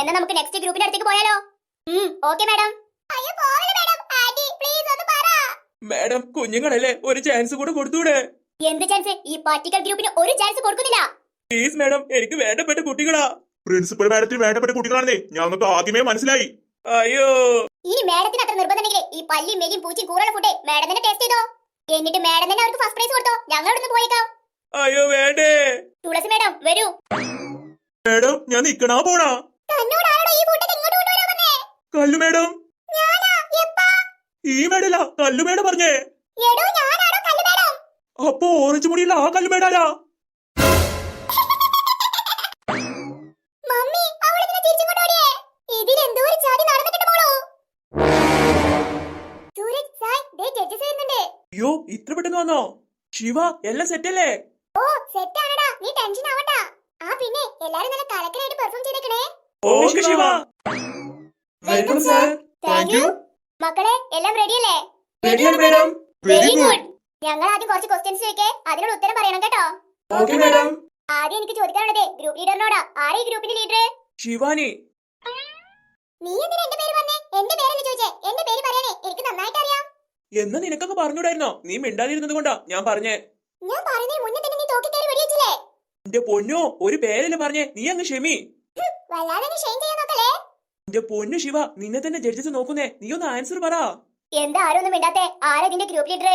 എന്നാ നമുക്ക് നെക്സ്റ്റ് ഗ്രൂപ്പിന്റെ അടുത്തേക്ക് പോയാലോ? ഓക്കെ മാഡം അയ്യോ പോവല്ലേ മാഡം ആന്റി പ്ലീസ് ഒന്ന് പറ. മാഡം കുഞ്ഞുങ്ങളല്ലേ ഒരു ചാൻസ് കൂടെ കൊടുത്തൂടെ? എന്ത് ചാൻസ് ഈ പാർട്ടിക്കൽ ഗ്രൂപ്പിന് ഒരു ചാൻസ് കൊടുക്കുന്നില്ല. പ്ലീസ് മാഡം എനിക്ക് വേണ്ടപ്പെട്ട കുട്ടികളാ. പ്രിൻസിപ്പൽ മാഡത്തിന് വേണ്ടപ്പെട്ട കുട്ടികളാണെന്നേ ഞങ്ങൾക്ക് ആദ്യമേ മനസ്സിലായി. അയ്യോ. ഇനി മാഡത്തിന് അത്ര നിർബന്ധമെങ്കിൽ ഈ പല്ലിയും മെലിയും പൂച്ചയും കൂറുള്ള ഫുഡ് മാഡം തന്നെ ടേസ്റ്റ് ചെയ്തോ? എന്നിട്ട് മാഡം തന്നെ അവർക്ക് ഫസ്റ്റ് പ്രൈസ് കൊടുത്തോ? ഞങ്ങൾ ഇവിടുന്ന് പോയേക്കാം. അയ്യോ വേണ്ടേ. തുളസി മാഡം വരൂ. മാഡം ഞാൻ നിക്കണാ പോണാ. കല്ലു മാഡം. ഈ മേഡല്ല കല്ലു മേഡം പറഞ്ഞേ. അപ്പൊ ഓറഞ്ച് മുടിയുള്ള ആ കല്ലു മേഡാലാ അയ്യോ ഇത്ര പെട്ടെന്ന് വന്നോ? ശിവ എല്ലാം സെറ്റ് അല്ലേ? ഓ സെറ്റ് ആണടാ. നീ ടെൻഷൻ ആവണ്ട. ആ പിന്നെ എല്ലാരും നല്ല കലക്കനായിട്ട് പെർഫോം ചെയ്തേക്കണേ. Shiva. Welcome sir. Thank you. മക്കളെ എല്ലാം റെഡി അല്ലേ റെഡിയാണ് മാഡം. Very good. ഞങ്ങൾ ആദ്യം കുറച്ച് ക്വസ്റ്റ്യൻസ് ചോദിക്കേ. അതിനുള്ള ഉത്തരം പറയണം കേട്ടോ. Okay madam. ആദ്യം എനിക്ക് ചോദിക്കാനുള്ളത് ഗ്രൂപ്പ് ലീഡറിനോടാ ആരെ ഈ ഗ്രൂപ്പിന്റെ ലീഡർ ശിവാനി. നീ എന്തിനാ എന്റെ പേര് പറഞ്ഞേ? എന്റെ പേരല്ലേ ചോദിച്ചേ? എന്റെ പേര് പറയാനേ. എനിക്ക് നന്നായിട്ട് അറിയാം. എന്ന് നിനക്കൊക്കെ പറഞ്ഞൂടായിരുന്നോ നീ മിണ്ടാതിരുന്നത് കൊണ്ടാ ഞാൻ പറഞ്ഞേ. ഞാൻ പറഞ്ഞേ മുന്നേ തന്നെ നീ തോക്കി കയറി വെടിവെച്ചില്ലേ? എന്റെ പൊന്നോ ഒരു പേരല്ലേ പറഞ്ഞേ. നീ അങ്ങ് ക്ഷമി. വല്ലാതെ നീ ഷെയിം ചെയ്യാൻ നോക്കല്ലേ? എന്റെ പൊന്നു ശിവ നിന്നെ തന്നെ ജഡ്ജസ് നോക്കുന്നേ. നീ ഒന്ന് ആൻസർ പറ. എന്താ ആരും ഒന്നും മിണ്ടാത്തെ? ആരാ ഇതിന്റെ ഗ്രൂപ്പ് ലീഡർ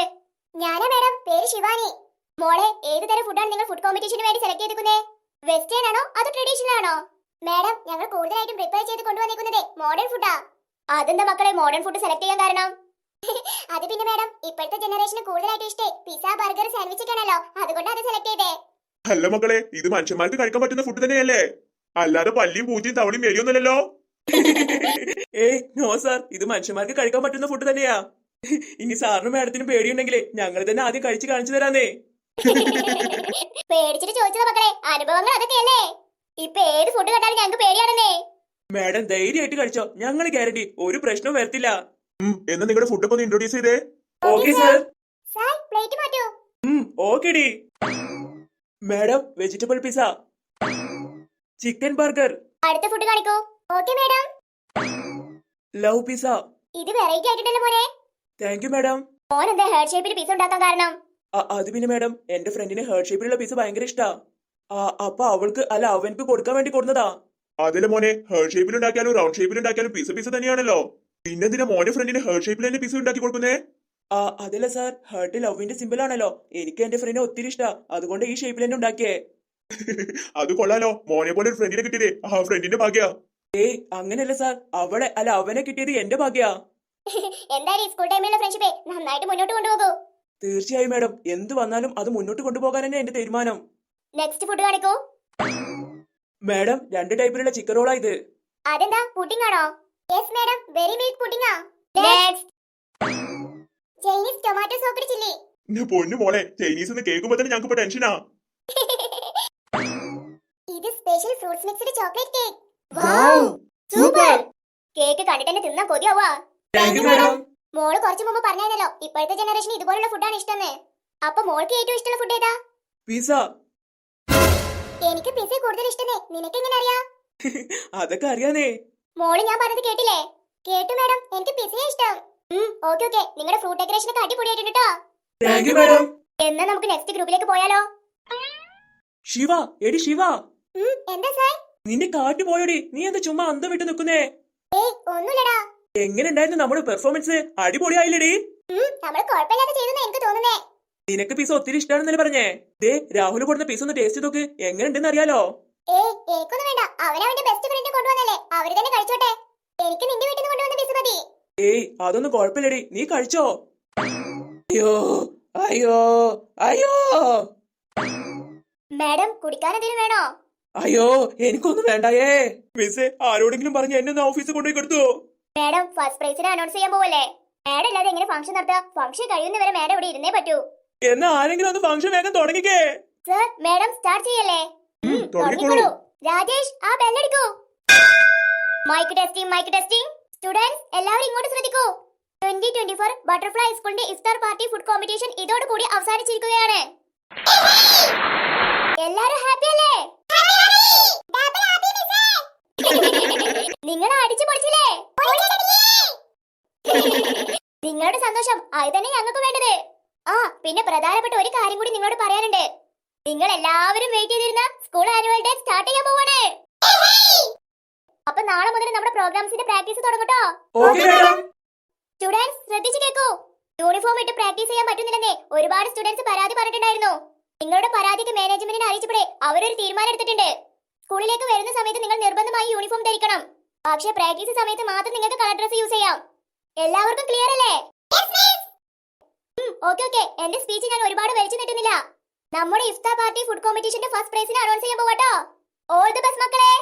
ഞാനാ മാഡം പേര് ശിവാനി. മോളെ ഏത് തരം ഫുഡാണ് നിങ്ങൾ ഫുഡ് കോമ്പറ്റീഷന് വേണ്ടി സെലക്ട് ചെയ്തിരിക്കുന്നേ? വെസ്റ്റേൺ ആണോ അതോ ട്രഡീഷണൽ ആണോ? മാഡം ഞങ്ങൾ കൂടുതലായിട്ടും പ്രിപ്പയർ ചെയ്ത് കൊണ്ടുവന്നിരിക്കുന്നത് മോഡേൺ ഫുഡാ അതെന്താ മക്കളെ മോഡേൺ ഫുഡ് സെലക്ട് ചെയ്യാൻ കാരണം? അത് പിന്നെ മാഡം ഇപ്പോഴത്തെ ജനറേഷന് കൂടുതലായിട്ട് ഇഷ്ടേ പിസ്സ ബർഗർ സാൻഡ്വിച്ച് ഒക്കെ ആണല്ലോ. അതുകൊണ്ട് അത് സെലക്ട് ചെയ്തേ. അല്ല മക്കളെ ഇത് മനുഷ്യന്മാർക്ക് കഴിക്കാൻ പറ്റുന്ന ഫുഡ് തന്നെയല്ലേ? അല്ലാതെ പല്ലിയും പൂച്ചയും തവളിയും മെരിയൊന്നുമല്ലല്ലോ ഏയ് നോ സാർ ഇത് മനുഷ്യന്മാർക്ക് കഴിക്കാൻ പറ്റുന്ന ഫുഡ് തന്നെയാ. ഇനി സാറിനും മാഡത്തിനും പേടിയുണ്ടെങ്കിൽ ഞങ്ങൾ തന്നെ ആദ്യം കഴിച്ചു കാണിച്ചു തരാന്നേ. പേടിച്ചിട്ട് ചോദിച്ചത് മക്കളെ അനുഭവങ്ങൾ അതൊക്കെയല്ലേ? ഇപ്പൊ ഏത് ഫുഡ് കണ്ടാലും ഞങ്ങൾക്ക് പേടിയാണെന്നേ. മാഡം ധൈര്യമായിട്ട് കഴിച്ചോ. ഞങ്ങൾ ഗ്യാരണ്ടി ഒരു പ്രശ്നവും വരത്തില്ല. എന്നാ നിങ്ങളുടെ ഫുഡ് ഒന്ന് ഇൻട്രോഡ്യൂസ് ചെയ്തേ. ഓക്കെ സാർ സാർ പ്ലേറ്റ് മാറ്റൂ. Okay D. Madam vegetable pizza chicken burger. അടുത്ത ഫുഡ് കാണിക്കൂ. ഓക്കെ മാഡം ലവ് പിസ ഇത് വെറൈറ്റി ആയിട്ടുണ്ടല്ലോ മോനെ? താങ്ക് യു മാഡം മോൻ എന്താ ഹേർട്ട് ഷേപ്പിൽ പിസ ഉണ്ടാക്കാൻ കാരണം? അത് പിന്നെ മാഡം എന്റെ ഫ്രണ്ടിന് ഹേർട്ട് ഷേപ്പിലുള്ള പിസ ഭയങ്കര ഇഷ്ടാ. അപ്പൊ അവൾക്ക് അല്ല അവനക്ക് കൊടുക്കാൻ വേണ്ടി കൊടുന്നതാ. അതിലെ മോനെ ഹേർട്ട് ഷേപ്പിൽ ഉണ്ടാക്കിയാലും റൗണ്ട് ഷേപ്പിൽ ഉണ്ടാക്കിയാലും പിസ പിസ തന്നെയാണല്ലോ. പിന്നെന്തിനാ മോന്റെ ഫ്രണ്ടിന് ഹേർട്ട് ഷേപ്പിൽ തന്നെ പിസ ഉണ്ടാക്കി കൊടുക്കുന്നേ? ആ അതല്ല സാർ ഹേർട്ട് ലവിന്റെ സിമ്പിൾ ആണല്ലോ. എനിക്ക് എന്റെ ഫ്രണ്ടിനെ ഒത്തിരി ഇഷ്ടാ. അതുകൊണ്ട് ഈ ഷേപ്പിൽ തന്നെ ഉണ്ടാക്കിയേ. അത് കൊള്ളാലോ. മോനെ പോലെ ഒരു ഫ്രണ്ടിനെ കിട്ടിയതേ. ആ ഫ്രണ്ടിന്റെ ഭാഗ്യ. ഏയ് അങ്ങനെയല്ല സാർ അവളെ അല്ല അവനെ കിട്ടിയത് എന്റെ ഭാഗ്യ. എന്തായാലും സ്കൂൾ ടൈമിലുള്ള ഫ്രണ്ട്ഷിപ്പ് നന്നായിട്ട് മുന്നോട്ട് കൊണ്ടുപോകൂ. തീർച്ചയായും മാഡം എന്ത് വന്നാലും അത് മുന്നോട്ട് കൊണ്ടുപോകാൻ തന്നെ എന്റെ തീരുമാനം. നെക്സ്റ്റ് ഫുഡ് കാണിക്കൂ. മാഡം രണ്ട് ടൈപ്പിലുള്ള ചിക്കൻ റോളാ ഇത്. അതെന്താ? പുഡിംഗ് ആണോ? Yes madam very milk pudding next Chinese tomato soup chilli പൊന്നു മോളെ ചൈനീസ് എന്ന് കേൾക്കുമ്പോ തന്നെ ഞങ്ങൾക്ക് ടെൻഷനാ special fruits mixed chocolate cake Wow! Super cake കണ്ടിട്ട് തന്നെ തിന്നാൻ കൊതിയാവാ മോൾ കുറച്ചു മുമ്പ് പറഞ്ഞായിരുന്നല്ലോ ഇപ്പോഴത്തെ ജനറേഷൻ ഇതുപോലുള്ള ഫുഡാണ് ഇഷ്ടമെന്ന് അപ്പൊ മോൾക്ക് ഏറ്റവും ഇഷ്ടമുള്ള ഫുഡ് ഏതാ? പിസ എനിക്ക് പിസ കൂടുതൽ ഇഷ്ടമേ നിനക്ക് എങ്ങനെ അറിയാ? അതൊക്കെ അറിയാനേ. മോൾ ഞാൻ പറഞ്ഞത് കേട്ടില്ലേ? കേട്ടു മാഡം എനിക്ക് പിസയെ ഇഷ്ടം. ഓക്കെ ഓക്കെ നിങ്ങളുടെ ഫ്രൂട്ട് ഡെക്കറേഷൻ ഒക്കെ അടിപൊളിയായിട്ടുണ്ട് കേട്ടോ എന്നാ നമുക്ക് നെക്സ്റ്റ് ഗ്രൂപ്പിലേക്ക് പോയാലോ? ശിവ എടി ശിവ. നിന്റെ കാറ്റ് പോയോടി. നീ എന്താ ചുമ്മാ അന്തം വിട്ട് നിക്കുന്നേ ഏയ് ഒന്നുമില്ലടാ. എങ്ങനെ ഉണ്ടായിരുന്നു നമ്മുടെ പെർഫോമൻസ് അടിപൊളിയായില്ലടി. നിനക്ക് പീസ് ഒത്തിരി ഇഷ്ടമാണെന്നല്ലേ പറഞ്ഞേ? ദേ രാഹുൽ കൊടുത്ത പീസ് ഒന്ന് ടേസ്റ്റ് നോക്ക് എങ്ങനെയുണ്ടെന്ന് അറിയാലോ? ഏയ് അതൊന്നും കൊഴപ്പില്ലടി നീ കഴിച്ചോ? അയ്യോ അയ്യോ അയ്യോ. മാഡം കുടിക്കാൻ എന്തെങ്കിലും വേണോ? അയ്യോ എനിക്കൊന്നും വേണ്ടായേ. മിസ്സേ ആരോടെങ്കിലും പറഞ്ഞ് എന്നെ ഒന്ന് ഓഫീസിൽ കൊണ്ടുപോയി കൊടുത്തോ മാഡം ഫസ്റ്റ് പ്രൈസിനെ അനൗൺസ് ചെയ്യാൻ പോവല്ലേ? മാഡം അല്ലാതെ എങ്ങനെ ഫംഗ്ഷൻ നടത്തുക ഫംഗ്ഷൻ കഴിയുന്നവരെ മാഡം ഇവിടെ ഇരുന്നേ പറ്റൂ. എന്നാ ആരെങ്കിലും ഒന്ന് ഫംഗ്ഷൻ വേഗം തുടങ്ങിക്കേ. സർ മാഡം സ്റ്റാർട്ട് ചെയ്യല്ലേ? തുടങ്ങിക്കോളൂ. രാജേഷ് ആ ബെല്ലടിക്കൂ mic testing mic testing students എല്ലാവരും ഇങ്ങോട്ട് ശ്രദ്ധിക്കൂ. ട്വന്റി ട്വന്റി ഫോർ ബട്ടർഫ്ലൈ സ്കൂളിന്റെ ഇഫ്താർ പാർട്ടി ഫുഡ് കോമ്പറ്റീഷൻ ഇതോടുകൂടി അവസാനിച്ചിരിക്കുകയാണ്. എല്ലാരും ഹാപ്പി അല്ലേ? നിങ്ങൾ അടിച്ചു പൊളിച്ചില്ലേ? നിങ്ങളുടെ സന്തോഷം അത് തന്നെ ഞങ്ങൾക്ക് വേണ്ടത്. ആ പിന്നെ പ്രധാനപ്പെട്ട ഒരു കാര്യം കൂടി നിങ്ങളോട് പറയാനുണ്ട്. നിങ്ങൾ എല്ലാവരും വെയിറ്റ് ചെയ്തിരുന്ന സ്കൂൾ ആനുവൽ ഡേ സ്റ്റാർട്ട് ചെയ്യാൻ പോവാണ്. അപ്പൊ നാളെ മുതൽ നമ്മുടെ പ്രോഗ്രാംസിന്റെ പ്രാക്ടീസ് തുടങ്ങട്ടോ സ്റ്റുഡൻസ് ശ്രദ്ധിച്ചു കേൾക്കൂ യൂണിഫോം ഇട്ട് പ്രാക്ടീസ് ചെയ്യാൻ പറ്റുന്നില്ലെന്നേ ഒരുപാട് സ്റ്റുഡൻസ് പരാതി പറഞ്ഞിട്ടുണ്ടായിരുന്നു. നിങ്ങളുടെ പരാതിക്ക് മാനേജ്മെന്റിനെ അറിയിച്ചപ്പോഴേ അവരൊരു തീരുമാനം എടുത്തിട്ടുണ്ട്. സ്കൂളിലേക്ക് വരുന്ന സമയത്ത് നിങ്ങൾ നിർബന്ധമായി യൂണിഫോം ധരിക്കണം. പക്ഷേ പ്രാക്ടീസ് സമയത്ത് മാത്രം നിങ്ങൾക്ക് കളർ ഡ്രസ് യൂസ് ചെയ്യാം. എല്ലാവർക്കും ക്ലിയർ അല്ലേ? ഓക്കെ ഓക്കെ എന്റെ സ്പീച്ച് ഞാൻ ഒരുപാട് വലിച്ചു നീട്ടുന്നില്ല. നമ്മുടെ ഇഫ്താർ പാർട്ടി ഫുഡ് കോമ്പറ്റീഷന്റെ ഫസ്റ്റ് പ്രൈസിന് അനൗൺസ് ചെയ്യാൻ പോവാട്ടോ. ഓൾ ദി ബെസ്റ്റ് മക്കളെ.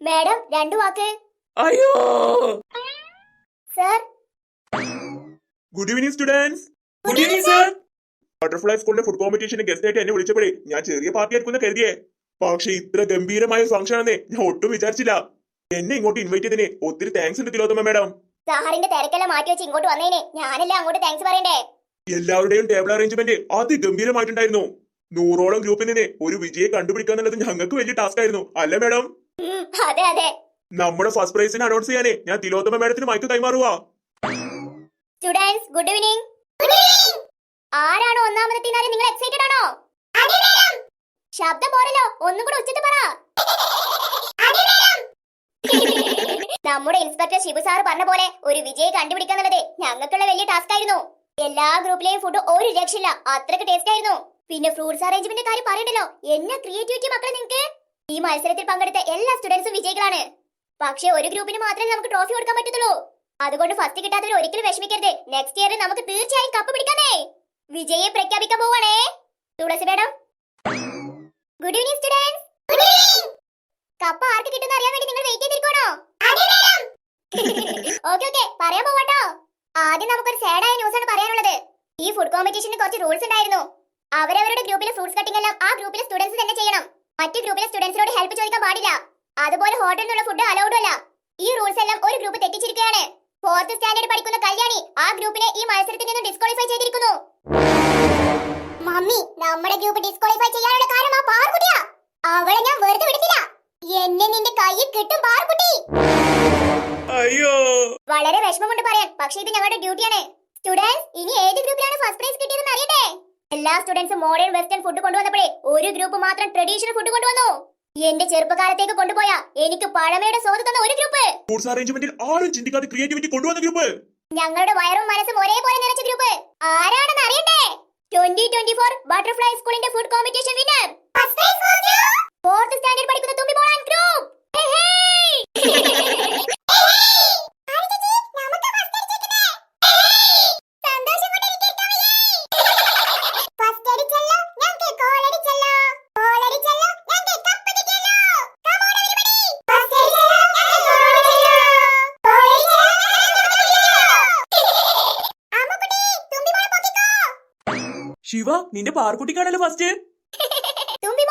മാഡം രണ്ടു വാക്ക്. അയ്യോ. Sir good evening students good evening sir butterfly സ്കൂളിന്റെ ഫുഡ് കോമ്പറ്റീഷന് ഗസ്റ്റ് ആയിട്ട് എന്നെ വിളിച്ചപ്പോഴേ ഞാൻ ചെറിയ പാർട്ടി ആയിരിക്കും കരുതിയേ. പക്ഷെ ഇത്ര ഗംഭീരമായ ഫംഗ്ഷൻ ആണെന്നേ ഞാൻ ഒട്ടും വിചാരിച്ചില്ല. എന്നെ ഇങ്ങോട്ട് ഇൻവൈറ്റ് ചെയ്തതിന് ഒത്തിരി താങ്ക്സ് ഉണ്ട് തിലോത്തമ മാഡം സാറിന്റെ തിരക്കെല്ലാം മാറ്റി വെച്ച് ഇങ്ങോട്ട് വന്നേനെ. ഞാനല്ല അങ്ങോട്ട് താങ്ക്സ് പറയണ്ടേ? എല്ലാവരുടെയും ടേബിൾ അറേഞ്ച്മെന്റ് അതിഗംഭീരമായിട്ടുണ്ടായിരുന്നു. നൂറോളം ഗ്രൂപ്പിൽ നിന്ന് ഒരു വിജയെ കണ്ടുപിടിക്കുക എന്നുള്ളത് ഞങ്ങൾക്ക് വലിയ ടാസ്ക് ആയിരുന്നു. അല്ല മാഡം അതെ അതെ. നമ്മുടെ ഫസ്റ്റ് പ്രൈസിന് അനൗൺസ് ചെയ്യാനേ ഞാൻ തിലോത്തമ മാഡത്തിന് മൈക്ക് കൈമാറുക സ്റ്റുഡൻസ് ഗുഡ് ഈവനിങ് ആരാണോ ഒന്നാമതെത്തിനാലും നിങ്ങൾ എക്സൈറ്റഡ് ആണോ? ശബ്ദം പോരല്ലോ ഒന്നും കൂടെ ഉച്ചത്തിൽ പറ. നമ്മുടെ ഇൻസ്പെക്ടർ ശിവു സാർ പറഞ്ഞ പോലെ ഒരു വിജയെ കണ്ടുപിടിക്കാന്നുള്ളത് ഞങ്ങൾക്കുള്ള വലിയ ടാസ്ക് ആയിരുന്നു. എല്ലാ ഗ്രൂപ്പിലെയും ഫുഡ് ഒരു രക്ഷയില്ല അത്രയ്ക്ക് ടേസ്റ്റ് ആയിരുന്നു. പിന്നെ ഫ്രൂട്ട്സ് അറേഞ്ച്മെന്റ് കാര്യം പറയണ്ടല്ലോ എന്നെ ക്രിയേറ്റിവിറ്റി മക്കളെ നിങ്ങൾക്ക് ഈ മത്സരത്തിൽ പങ്കെടുത്ത എല്ലാ സ്റ്റുഡൻസും വിജയികളാണ്. പക്ഷെ ഒരു ഗ്രൂപ്പിന് മാത്രമേ നമുക്ക് ട്രോഫി കൊടുക്കാൻ പറ്റത്തുള്ളൂ. അതുകൊണ്ട് ഫസ്റ്റ് കിട്ടാത്തവർ ഒരിക്കലും വിഷമിക്കരുത്. നെക്സ്റ്റ് ഇയർ നമുക്ക് തീർച്ചയായും കപ്പ് പിടിക്കാനേ വിജയെ പ്രഖ്യാപിക്കാൻ പോവാണേ. Thulasi madam good evening students cup ആർക്ക് കിട്ടുന്ന അറിയാൻ വേണ്ടി നിങ്ങൾ വെയിറ്റ് ചെയ്തിരിക്കണോ ഓക്കെ ഓക്കെ പറയാൻ പോവാട്ടോ. ആദ്യം നമുക്കൊരു സാഡായ ന്യൂസ് ആണ് പറയാനുള്ളത്. ഈ ഫുഡ് കോമ്പറ്റീഷന് കുറച്ച് റൂൾസ് ഉണ്ടായിരുന്നു. അവരവരുടെ ഗ്രൂപ്പിലെ ഫ്രൂട്ട്സ് കട്ടിംഗ് എല്ലാം ആ ഗ്രൂപ്പിലെ സ്റ്റുഡൻസ് തന്നെ ചെയ്യണം. മറ്റു ഗ്രൂപ്പിലെ സ്റ്റുഡൻസിനോട് ഹെൽപ്പ് ചോദിക്കാൻ പാടില്ല. അതുപോലെ ഹോട്ടലിൽ നിന്നുള്ള ഫുഡ് അലൗഡും അല്ല. ഈ റൂൾസ് എല്ലാം ഒരു ഗ്രൂപ്പ് തെറ്റിച്ചിരിക്കുകയാണ്. ഫോർത്ത് സ്റ്റാൻഡേർഡ് പഠിക്കുന്ന കല്യാണി ആ ഗ്രൂപ്പിനെ ഈ മത്സരത്തിൽ നിന്ന് ഡിസ്ക്വാളിഫൈ ചെയ്തിരിക്കുന്നു. മമ്മി നമ്മുടെ ഗ്രൂപ്പ് ഡിസ്ക്വാളിഫൈ ചെയ്യാനുള്ള കാരണം ആ പാർക്കുട്ടിയാ അവളെ ഞാൻ വെറുതെ വിടത്തില്ല എന്നെ നിന്റെ കയ്യിൽ കിട്ടും പാർക്കുട്ടി അയ്യോ. വളരെ വിഷമമുണ്ട് പറയാൻ. പക്ഷേ ഇത് ഞങ്ങളുടെ ഡ്യൂട്ടിയാണ് സ്റ്റുഡൻസ് ഇനി ഏത് ഗ്രൂപ്പിലാണ് ഫസ്റ്റ് പ്രൈസ് കിട്ടിയതെന്ന് അറിയട്ടെ എല്ലാ സ്റ്റുഡൻസും മോഡേൺ വെസ്റ്റേൺ ഫുഡ് കൊണ്ടുവന്നപ്പോഴേ ഒരു ഗ്രൂപ്പ് മാത്രം ട്രഡീഷണൽ ഫുഡ് കൊണ്ടുവന്നു. എന്റെ ചെറുപ്പകാലത്തേക്ക് കൊണ്ടുപോയ എനിക്ക് പഴമയുടെ സ്വാദ് തന്ന ഒരു ഗ്രൂപ്പ് അറേഞ്ച്മെന്റിൽ ആരും ചിന്തിക്കാതെ ക്രിയേറ്റിവിറ്റി കൊണ്ടുവന്ന ഗ്രൂപ്പ് ഞങ്ങളുടെ വയറും മനസ്സും ഒരേപോലെ നിറച്ച ഗ്രൂപ്പ്. ആരാണെന്ന് അറിയണ്ടേ? ട്വന്റി ട്വന്റി ഫോർ ബട്ടർഫ്ലൈ സ്കൂളിന്റെ ഫുഡ് കോമ്പറ്റീഷൻ വിന്നർ ശിവ നിന്റെ പാർക്കുട്ടിക്കാണല്ലോ ഫസ്റ്റ് തുമ്പി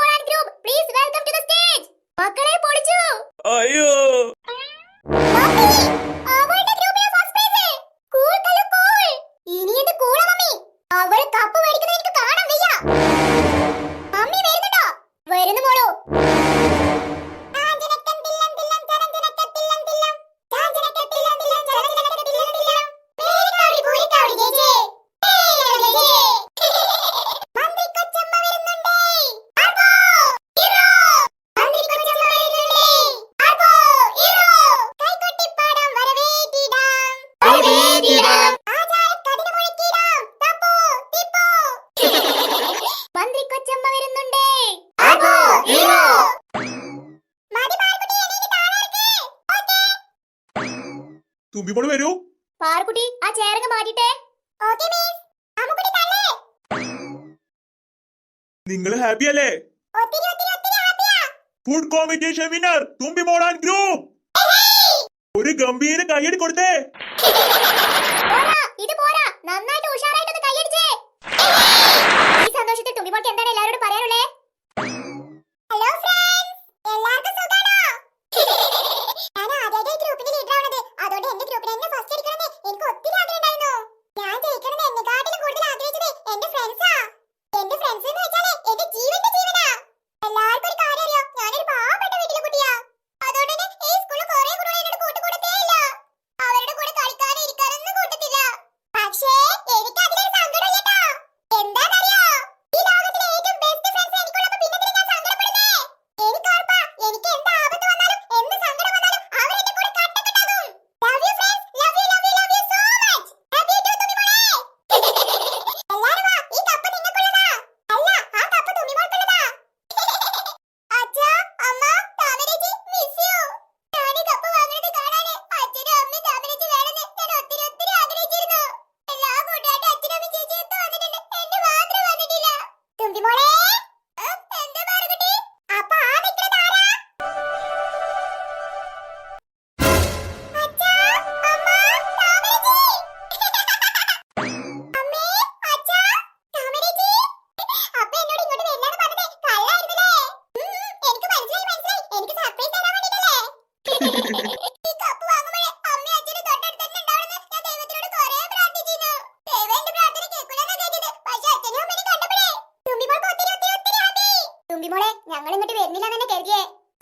തുമ്പിമോൾ വരൂ. പാർക്കുട്ടി ആ ചേരങ്ങ് മാറ്റിട്ടെ നിങ്ങൾ ഹാപ്പി അല്ലേ? ഫുഡ് കോമ്പറ്റീഷൻ വിന്നർ തുമ്പി മോഡാൻ ഗ്രൂപ്പ് ഒരു ഗംഭീര കൈയടി കൊടുത്തേ. ഇത് പോരാ നന്നായിട്ട് ഉഷാറായിട്ട് കൈയടിച്ചേ. ഈ സന്തോഷത്തിൽ തുമ്പിമോൾക്ക് എന്താണ് എല്ലാവരോടും പറയാനുള്ളേ? れ。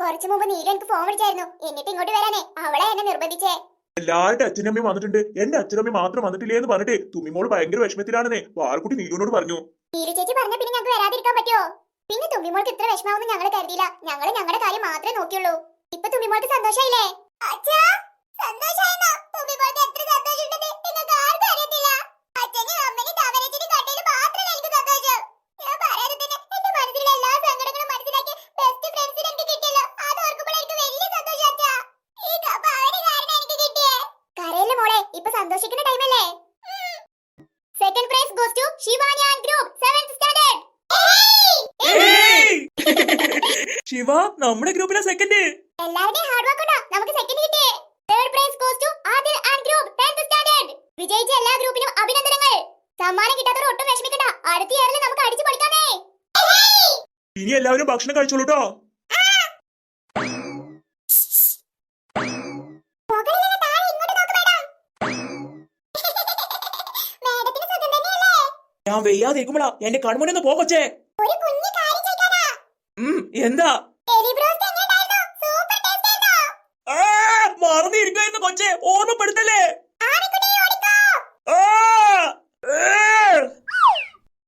കുറച്ചു മുമ്പ് നീല എനിക്ക് ഫോൺ വിളിച്ചായിരുന്നു. എന്നിട്ട് ഇങ്ങോട്ട് വരാനേ. അവളെ എന്നെ നിർബന്ധിച്ചേ. എല്ലാവരുടെ അച്ഛനമ്മയും വന്നിട്ടുണ്ട്. എന്റെ അച്ഛനമ്മയും മാത്രം വന്നിട്ടില്ലേ എന്ന് പറഞ്ഞിട്ട് തുമ്മിമോൾ ഭയങ്കര വിഷമത്തിലാണെന്നേ. വാർക്കുട്ടി നീലുവിനോട് പറഞ്ഞു. നീലു ചേച്ചി പറഞ്ഞ പിന്നെ ഞങ്ങൾക്ക് വരാതിരിക്കാൻ പറ്റുമോ? പിന്നെ തുമ്പിമോൾക്ക് ഇത്ര വിഷമാവെന്ന് ഞങ്ങൾ കരുതിയില്ല. ഞങ്ങൾ ഞങ്ങളുടെ കാര്യം മാത്രമേ നോക്കിയുള്ളൂ. ഇപ്പൊ തുമ്പിമോൾക്ക് സന്തോഷായില്ലേ അച്ഛാ സന്തോഷായെന്നോ തുമ്പിമോൾക്ക് എത്ര സന്തോഷമുണ്ടെന്ന് നിങ്ങൾക്ക് ആർക്കും അറിയത്തില്ല അച്ഛനും അമ്മനും തമരച്ചിനും കണ്ടതിൽ മാത്രമേ എനിക്ക് സന്തോഷം ഞാൻ പറയാതെ തന്നെ എന്റെ മനസ്സിലുള്ള എല്ലാ സങ്കടങ്ങളും മനസ്സിലാക്കി ബെസ്റ്റ് ഫ്രണ്ട്സിനെ എനിക്ക് കിട്ടിയല്ലോ അത് ഓർക്കുമ്പോൾ എനിക്ക് വലിയ സന്തോഷം അച്ഛാ ഈ കപ്പ അവന് കാരണം എനിക്ക് കിട്ടിയേ കരയില്ല മോളെ ഇപ്പൊ സന്തോഷിക്കുന്ന ടൈമല്ലേ second prize goes to Shivani and group seventh standard. ഏയ്! ശിവ നമ്മുടെ ഗ്രൂപ്പിലെ സെക്കൻഡ് എല്ലാവരുടെയും ഹാർഡ് വർക്ക് കൊണ്ടാ നമുക്ക് സെക്കൻഡ് കിട്ടിയേ. Third prize goes to Adil and group 10th standard. വിജയിച്ച എല്ലാ ഗ്രൂപ്പിനും അഭിനന്ദനങ്ങൾ. സമ്മാനം കിട്ടാത്തവർ ഒട്ടും വിഷമിക്കണ്ട. അടുത്ത ഇയറിൽ നമുക്ക് അടിച്ചു പൊളിക്കാനേ ഇനി എല്ലാവരും ഭക്ഷണം കഴിച്ചോളൂ ഞാൻ വെയ്യാതിരിക്കുമ്പോഴാ എന്റെ കൺമുന്നിന്ന് പോകൊച്ചേ എന്താ?